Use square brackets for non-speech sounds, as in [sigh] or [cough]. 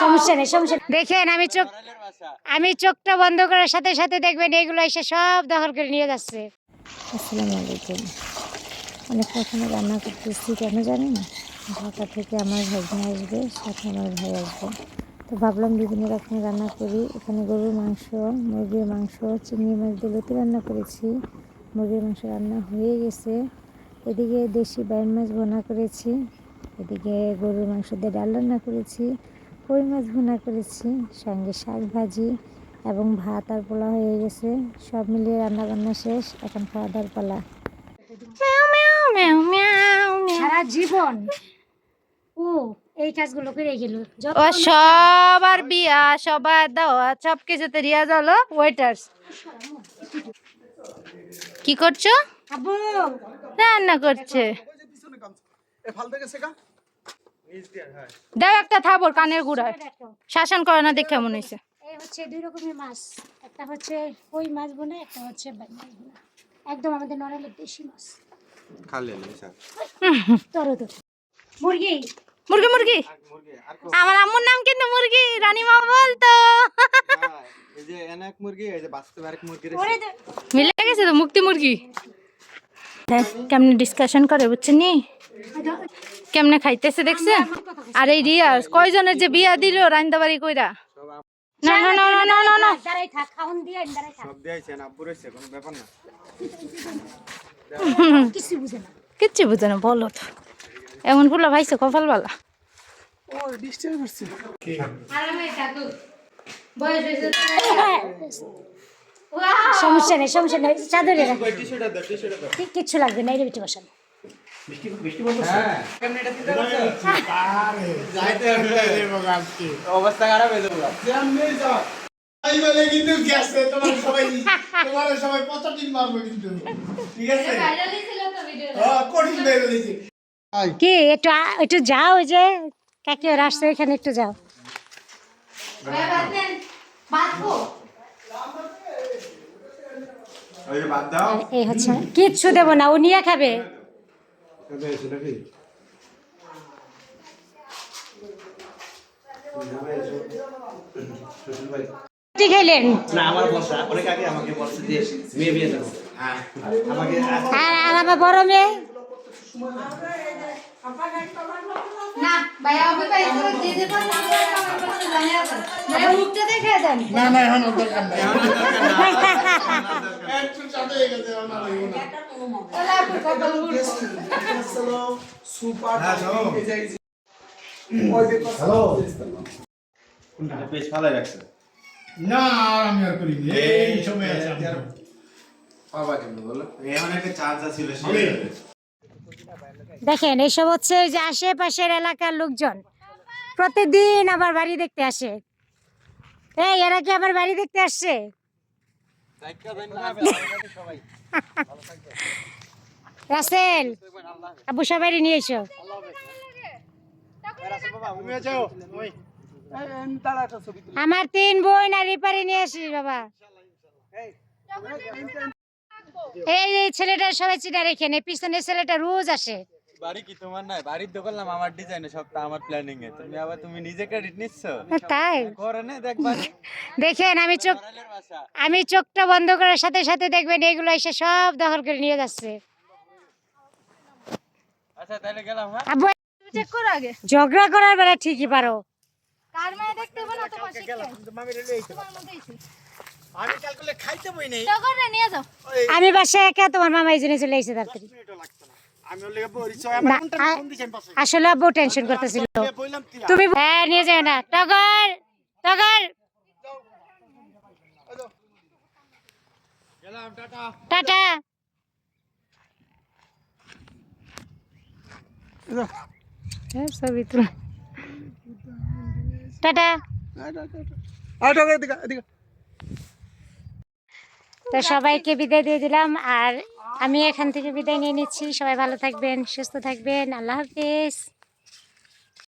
সমস্যা নেই সমস্যা দেখেন আমি চোখ আমি চোখটা বন্ধ করার সাথে সাথে দেখবেন এগুলো এসে সব দখল করে নিয়ে যাচ্ছে। আসসালামু আলাইকুম। অনেক রকমের রান্না করতেছি কেন জানি না ঢাকা থেকে আমার ভাগ্নে আসবে সাথে আমার ভাই আসবে। তো ভাবলাম বিভিন্ন রকমের রান্না করি। এখানে গরুর মাংস মুরগির মাংস চিংড়ি মাছ দিয়ে লতি রান্না করেছি। মুরগির মাংস রান্না হয়ে গেছে। এদিকে দেশি বাইন মাছ ভোনা করেছি। এদিকে গরুর মাংস দিয়ে ডাল রান্না করেছি কই মাছ ভুনা করেছি সঙ্গে শাক ভাজি এবং ভাত আর পোলা হয়ে গেছে সব মিলিয়ে রান্না বান্না শেষ এখন খাওয়া দাওয়ার পালা। সারা জীবন। ও এই কাজগুলো করে গেল। ও সবার বিয়া সবার দাওয়া সব কিছুতে রিয়াজ হলো ওয়েটার্স কি করছ? রান্না করছে। দাও একটা থাবর কানের গুড়ায়। শাসন করে না দেখে মনে হয়েছে এই হচ্ছে দুই রকমের মাছ। একটা হচ্ছে কই মাছ বোনা একটা হচ্ছে বাইন মাছ বোনা। একদম আমাদের নড়াইলের দেশি মাছ। তর তো। মুরগি? মুরগি মুরগি। আমার আম্মুর নাম কিন্তু মুরগি রানীমা বলতো। এই যে এক মুরগি এই যে বাস্তবে আরেক মুরগি মিলে গেছে তো মুক্তি মুরগি। কেমনে ডিসকাশন করে বুঝছেন নি? কেমনে খাইতেছে দেখছে? আর এই রিয়া কয়জনের যে বিয়া দিল রান্দাবাড়ি কইরা? না না না না না না কিচ্ছু বুঝে না। বলো তো। এমন ফুলা ভাইছে কপাল বালা সমস্যা নেই সমস্যা নেই। চাদরে কিচ্ছু লাগবে না এটা বেটি বসানো। হ্যাঁ। যাইতে হবে। অবস্থা খারাপ হয়ে যাবে। আমি বলে কিন্তু গেছে তোমার সবাই তোমার সবাই পঁচাশি মারবো কিন্তু। ঠিক আছে? হ্যাঁ, কঠিন বেরো দিয়েছে কি একটু একটু যাও ওই যে। কাকি ওরা আসছে এখানে একটু যাও। এই হচ্ছে কিচ্ছু দেবো না ও নিয়ে খাবে। কি খেলেন। না আমার বর্ষা। অনেক আগে আমাকে বলছে যে মেয়ে বিয়ে দেবো। হ্যাঁ। আমাকে আর আর আমার বড় মেয়ে? না ভাই আমি না জানিয়ে দেন না মুখটা দেখে দেন। না না এখন দরকার নাই। একটু চাঁদে হয়ে গেছে এখন আর হইবো না। সুপার পেজ ফালাই রাখছে না আমি আর করিনি। এই সময় আছে বাবা কেন বলো। এমন একটা চান্স ছিল দেখেন এইসব হচ্ছে ওই যে আশেপাশের এলাকার লোকজন প্রতিদিন আবার বাড়ি দেখতে আসে এই এরা কি আবার বাড়ি দেখতে আসছে রাসেল আবু সবাই নিয়ে এসো আমার তিন বোন আর রিপারি নিয়ে আসিস বাবা এই এই ছেলেটা সবাই চিনা রেখে নে পিছনে ছেলেটা রোজ আসে। বাড়ি কি তোমার নাই? বাড়ির তো করলাম আমার ডিজাইনে সবটা আমার প্ল্যানিং এ। তুমি আবার তুমি নিজে ক্রেডিট নিচ্ছ? তাই। করে না দেখবা [laughs] দেখেন আমি চোখ আমি চোখটা বন্ধ করার সাথে সাথে দেখবেন এগুলো এসে সব দখল করে নিয়ে যাচ্ছে। আচ্ছা তাহলে গেলাম হ্যাঁ? চেক করো আগে। ঝগড়া করার বেলা ঠিকই পারো। কার মেয়ে দেখতে হবে না তোমার শিখতে তোমার মধ্যেই। আমি কাল করলে খাইতে বই নেই। তো করে নিয়ে যাও। আমি বাসায় একা তোমার মামা এই জন্য চলে এসেছে তাড়াতাড়ি আসলে আব্বু টেনশন করতেছিল। তুমি হ্যাঁ নিয়ে যাও না। টগর টগর টাটা। টাটা। হ্যাঁ, টাটা। আটা এদিকে এদিকে। তো সবাইকে বিদায় দিয়ে দিলাম আর আমি এখান থেকে বিদায় নিয়ে নিচ্ছি। সবাই ভালো থাকবেন সুস্থ থাকবেন। আল্লাহ হাফিজ।